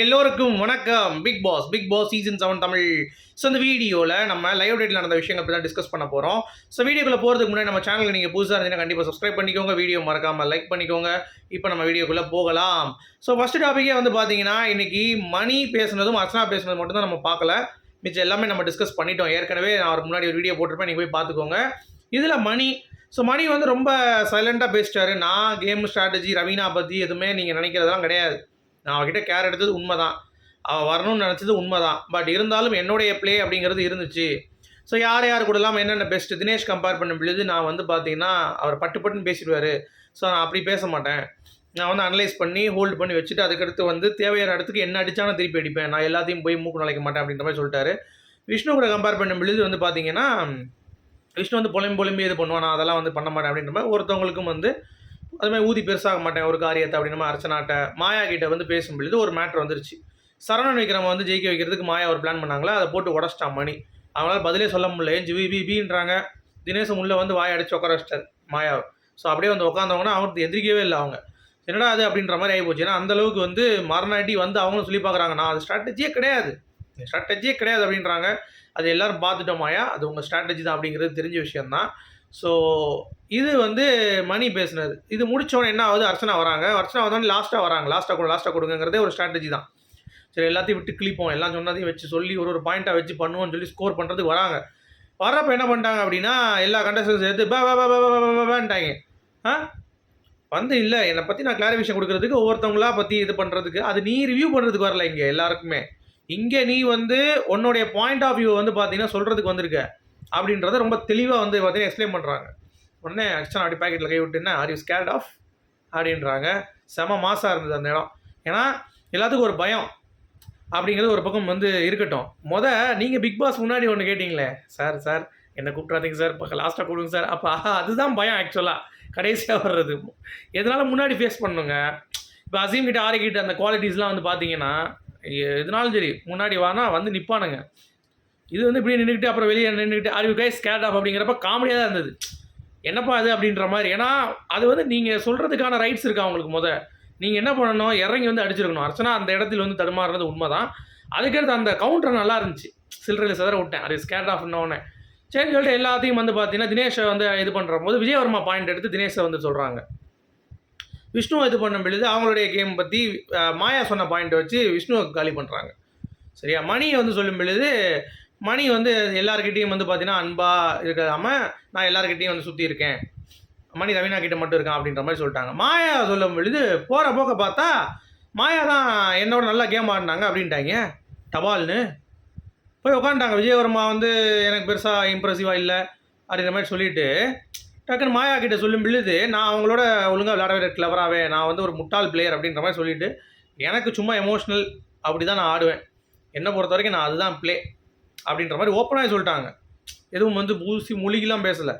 எல்லோருக்கும் வணக்கம். Big boss big boss season seven Tamil. So இந்த வீடியோவில் நம்ம லைவ் டேட்டில் நடந்த விஷயங்கள் பற்றி தான் டிஸ்கஸ் பண்ண போகிறோம் ஸோ வீடியோக்குள்ளே போகிறதுக்கு முன்னாடி நம்ம சேனலுக்கு நீங்கள் புதுசாக இருந்தீங்கன்னா கண்டிப்பாக சப்ஸ்கிரைப் பண்ணிக்கோங்க. வீடியோ மறக்காமல் லைக் பண்ணிக்கோங்க. இப்போ நம்ம வீடியோக்குள்ளே போகலாம். ஸோ ஃபஸ்ட்டு டாப்பிக்கே வந்து பார்த்தீங்கன்னா இன்றைக்கி மணி பேசுனதும் அர்ச்சனா பேசுனது மட்டும் தான் நம்ம பார்க்கல. மிச்சம் எல்லாமே நம்ம டிஸ்கஸ் பண்ணிட்டோம். ஏற்கனவே நான் முன்னாடி ஒரு வீடியோ போட்டிருப்பேன். நீங்கள் போய் பார்த்துக்கோங்க. இதில் மணி. ஸோ மணி வந்து ரொம்ப சைலண்ட்டாக பேசிட்டாரு. நான் கேம் ஸ்ட்ராட்டஜி ரவீனா பற்றி எதுவுமே நீங்கள் நினைக்கிறதெல்லாம் கிடையாது. நான் அவகிட்ட கேர் எடுத்தது உண்மை தான் அவள் வரணும்னு நினச்சது உண்மை தான் பட் இருந்தாலும் என்னுடைய ப்ளே அப்படிங்கிறது இருந்துச்சு. ஸோ யார் யார் கூடலாம் என்னென்ன பெஸ்ட் தினேஷ் கம்பேர் பண்ணும் பொழுது நான் வந்து பார்த்தீங்கன்னா அவர் பட்டு பட்டுன்னு பேசிடுவார். ஸோ நான் அப்படி பேச மாட்டேன். நான் வந்து அனலைஸ் பண்ணி ஹோல்டு பண்ணி வச்சுட்டு அதுக்கடுத்து வந்து தேவையான இடத்துக்கு என்ன அடித்தாலும் திருப்பி அடிப்பேன். நான் எல்லாத்தையும் போய் மூக்கு நுழைக்க மாட்டேன் அப்படின்ற மாதிரி சொல்லிட்டாரு. விஷ்ணு கூட கம்பேர் பண்ணும் பொழுது வந்து பார்த்தீங்கன்னா விஷ்ணு வந்து புலம்பி புலம்பி இது பண்ணுவான் நான் அதெல்லாம் வந்து பண்ண மாட்டேன் அப்படின்ற மாதிரி ஒருத்தவங்களுக்கும் வந்து அது மாதிரி ஊதி பெருசாக மாட்டேன் ஒரு காரியத்தை அப்படின்னு நம்ம அர்ச்சனாட்ட மாயா கிட்ட வந்து பேசும் பொழுது ஒரு மேட்ரு வந்துருச்சு. சரவணன் விக்ரம வந்து ஜெயிக்க வைக்கிறதுக்கு மாயா ஒரு பிளான் பண்ணாங்களா? அதை போட்டு உடச்சிட்டான் மணி. அவங்களால பதிலே சொல்ல முடியல. G B பின்றாங்க. தினேசம் உள்ளே வந்து வாயை அடிச்சு உட்கார வச்சிட்டார் மாயாவை ஸோ அப்படியே வந்து உட்காந்தவங்கன்னா அவங்களுக்கு எந்திரிக்கவே இல்லை அவங்க. என்னடா அது அப்படின்ற மாதிரி ஆகி போச்சு. ஏன்னா அந்த அளவுக்கு வந்து மரணாட்டி வந்து அவங்களும் சொல்லி பார்க்குறாங்க. நான் அது ஸ்ட்ராட்டஜியே கிடையாது. ஸ்ட்ராட்டஜியே கிடையாது அப்படின்றாங்க. அது எல்லோரும் பார்த்துட்டோம் மாயா. அது உங்கள் ஸ்ட்ராட்டஜி தான் அப்படிங்கிறது தெரிஞ்ச விஷயம்தான். ஸோ இது வந்து மணி பேசுனது இது முடிச்சோடனே என்ன ஆகுது? அர்ச்சனா வராங்க. அர்ச்சனா வந்தோடனே லாஸ்ட்டாக வராங்க. லாஸ்ட்டாக கொடு லாஸ்ட்டாக கொடுங்கிறதே ஒரு ஸ்ட்ராட்டஜி தான். சரி எல்லாத்தையும் விட்டு கிளிப்போம் எல்லாம் சொன்னதையும் வச்சு சொல்லி ஒரு ஒரு பாயிண்ட்டாக வச்சு பண்ணுவோம்னு சொல்லி ஸ்கோர் பண்ணுறதுக்கு வராங்க. வரப்போ என்ன பண்ணிட்டாங்க அப்படின்னா எல்லா கண்டஸ்டன்ஸ் சேர்த்து பேன்ட்டாங்க. ஆ? வந்து இல்லை. என்னை பற்றி நான் கிளாரிஃபிகேஷன் கொடுக்குறதுக்கு ஒவ்வொருத்தவங்களா பற்றி இது பண்ணுறதுக்கு அது நீ ரிவ்யூ பண்ணுறதுக்கு வரல இங்கே எல்லாருக்குமே. இங்கே நீ வந்து உன்னுடைய பாயிண்ட் ஆஃப் வியூ வந்து பார்த்தீங்கன்னா சொல்கிறதுக்கு வந்திருக்க. அப்படின்றத ரொம்ப தெளிவாக வந்து பார்த்தீங்கன்னா எக்ஸ்பிளைன் பண்ணுறாங்க உடனே அர்ச்சனா அப்படி பாக்கெட்டில் கை விட்டுன்னா ஆர் யூ ஸ்கேர்ட் ஆஃப் அப்படின்றாங்க. செம மாசாக இருந்தது அந்த இடம். ஏன்னா எல்லாத்துக்கும் ஒரு பயம் அப்படிங்கிறது ஒரு பக்கம் வந்து இருக்கட்டும். மொதல் நீங்கள் பிக் பாஸ் முன்னாடி ஒன்று கேட்டிங்களே சார் சார் என்னை கூப்பிட்றாதீங்க சார் இப்போ லாஸ்ட்டாக கொடுங்க சார் அப்போ ஆஹா அதுதான் பயம் ஆக்சுவலாக கடைசியாக வர்றது. எதனால் முன்னாடி ஃபேஸ் பண்ணுங்க? இப்போ அசீம் கிட்ட ஆரி அந்த குவாலிட்டிஸ்லாம் வந்து பார்த்தீங்கன்னா எதுனாலும் சரி முன்னாடி வானா வந்து நிற்பானுங்க இது வந்து இப்படியே நின்றுக்கிட்டு அப்புறம் வெளியே நின்றுக்கிட்டு are you guys scared of அப்படிங்கிறப்ப காமெடியாக தான் இருந்தது. என்னப்பா அது அப்படின்ற மாதிரி. ஏன்னா அது வந்து நீங்கள் சொல்கிறதுக்கான ரைட்ஸ் இருக்கா அவங்களுக்கு முத. நீங்கள் என்ன பண்ணணும்? இறங்கி வந்து அடிச்சிருக்கணும். அர்ச்சனா அந்த இடத்துல வந்து தடுமாறுறது உண்மை தான் அதுக்கடுத்து அந்த கவுண்டர் நல்லா இருந்துச்சு. சில்லறையில் சிதற விட்டேன். அது ஸ்கேட் ஆஃப்னோடனே சரி சொல்லிட்டு எல்லாத்தையும் வந்து பார்த்தீங்கன்னா தினேஷை வந்து இது பண்ணுற போது விஜயவர்மா பாயிண்ட் எடுத்து தினேஷை வந்து சொல்கிறாங்க விஷ்ணுவை இது பண்ணும் பொழுது அவங்களுடைய கேம் பற்றி மாயா சொன்ன பாயிண்ட்டை வச்சு விஷ்ணுவை காலி பண்ணுறாங்க சரியா? மணியை வந்து சொல்லும் பொழுது மணி வந்து எல்லாருக்கிட்டையும் வந்து பார்த்தீங்கன்னா அன்பாக இருக்காம நான் எல்லாருக்கிட்டையும் வந்து சுற்றி இருக்கேன். மணி ரவீனா கிட்ட மட்டும் இருக்கான் அப்படின்ற மாதிரி சொல்லிட்டாங்க. மாயா சொல்லும் பொழுது போகிற போக்க பார்த்தா மாயா தான் என்னோட நல்லா கேம் ஆடினாங்க அப்படின்ட்டாங்க. டபால்னு போய் உட்காந்துட்டாங்க விஜயவர்மா வந்து எனக்கு பெருசாக இம்ப்ரெசிவாக இல்லை அப்படின்ற மாதிரி சொல்லிட்டு டக்குன்னு மாயா கிட்ட சொல்லும் பொழுது நான் அவங்களோட ஒழுங்காக விளையாடவே கிளவராகவே நான் வந்து ஒரு முட்டாள் பிளேயர் அப்படின்ற மாதிரி சொல்லிட்டு எனக்கு சும்மா எமோஷ்னல் அப்படி தான் நான் ஆடுவேன். என்னை பொறுத்த வரைக்கும் நான் அதுதான் ப்ளே அப்படின்ற மாதிரி ஓப்பனாக சொல்லிட்டாங்க. எதுவும் வந்து பூசி மொழிகெலாம் பேசலை.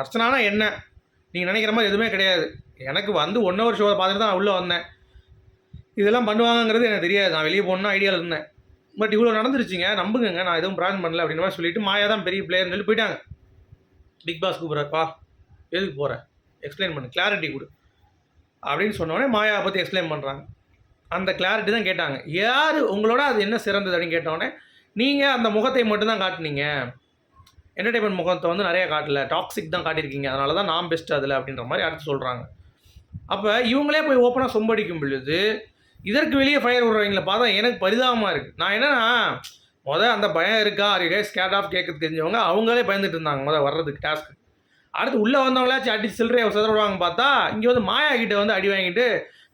அர்ச்சனானா என்ன? நீங்கள் நினைக்கிற மாதிரி எதுவுமே கிடையாது. எனக்கு வந்து ஒன் ஹவர் ஷோவை பார்த்துட்டு தான் நான் உள்ளே வந்தேன். இதெல்லாம் பண்ணுவாங்கங்கிறது எனக்கு தெரியாது. நான் வெளியே போகணுன்னு ஐடியாவில் இருந்தேன். பட் இவ்வளோ நடந்துருச்சுங்க. நம்புங்க நான் எதுவும் பிரான் பண்ணல அப்படின்ற மாதிரி சொல்லிட்டு மாயா தான் பெரிய பிளேயர்னு சொல்லி போயிட்டாங்க. பிக் பாஸ் கூப்பிட்றப்பா எதுக்கு போகிறேன் எக்ஸ்பிளைன் பண்ணு. கிளாரிட்டி கொடு. அப்படின்னு சொன்னோடனே மாயாவை பற்றி எக்ஸ்பிளைன் பண்ணுறாங்க அந்த கிளாரிட்டி தான் கேட்டாங்க. யார் உங்களோட அது என்ன சிறந்தது அப்படின்னு கேட்டோடனே நீங்கள் அந்த முகத்தை மட்டும்தான் காட்டினீங்க. என்டர்டைன்மெண்ட் முகத்தை வந்து நிறைய காட்டல. டாக்ஸிக் தான் காட்டியிருக்கீங்க. அதனால தான் நான் பெஸ்ட் அதில் அப்படின்ற மாதிரி அடுத்து சொல்கிறாங்க அப்போ இவங்களே போய் ஓப்பனாக சொம்படிக்கும் பொழுது இதற்கு வெளியே ஃபயர் விடுறவங்கள பார்த்தா எனக்கு பரிதாபமாக இருக்குது நான் என்னன்னா மொதல் அந்த பயம் இருக்கா? அறிவே ஸ்கேட் ஆஃப் கேட்க தெரிஞ்சவங்க அவங்களே பயந்துட்டு இருந்தாங்க. மொதல் வர்றதுக்கு டாஸ்க்கு அடுத்து உள்ளே வந்தவங்களாச்சும் அடிச்சு சில்லறையை சிதறுவாங்க பார்த்தா இங்கே வந்து மாயா கிட்டே வந்து அடி வாங்கிட்டு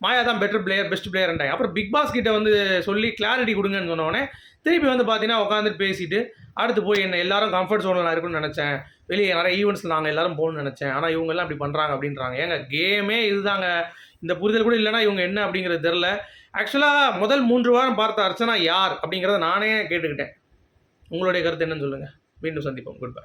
மாயா தான் பெட்டர் பிளேயர் பெஸ்ட் பிளேயர்ன்றாங்க அப்புறம் பிக் பாஸ் கிட்ட வந்து சொல்லி கிளாரிட்டி கொடுங்கன்னு சொன்னோடனே திருப்பி வந்து பார்த்தீங்கன்னா உட்காந்துட்டு பேசிட்டு அடுத்து போய் என்ன எல்லாரும் கம்ஃபர்ட் ஜோனில் நான் இருக்குன்னு நினச்சேன். வெளியே நிறைய ஈவெண்ட்ஸில் நாங்கள் எல்லாரும் போகணும்னு நினச்சேன். ஆனால் இவங்கெல்லாம் அப்படி பண்ணுறாங்க அப்படின்றாங்க. ஏங்க கேமே இதுதாங்க. இந்த புரிதல் கூட இல்லைனா இவங்க என்ன அப்படிங்கிறது தெரில ஆக்சுவலாக முதல் மூன்று வாரம் பார்த்த அர்ச்சனா யார் அப்படிங்கிறத நானே கேட்டுக்கிட்டேன். உங்களுடைய கருத்து என்னன்னு சொல்லுங்கள் மீண்டும் சந்திப்போம். Good bye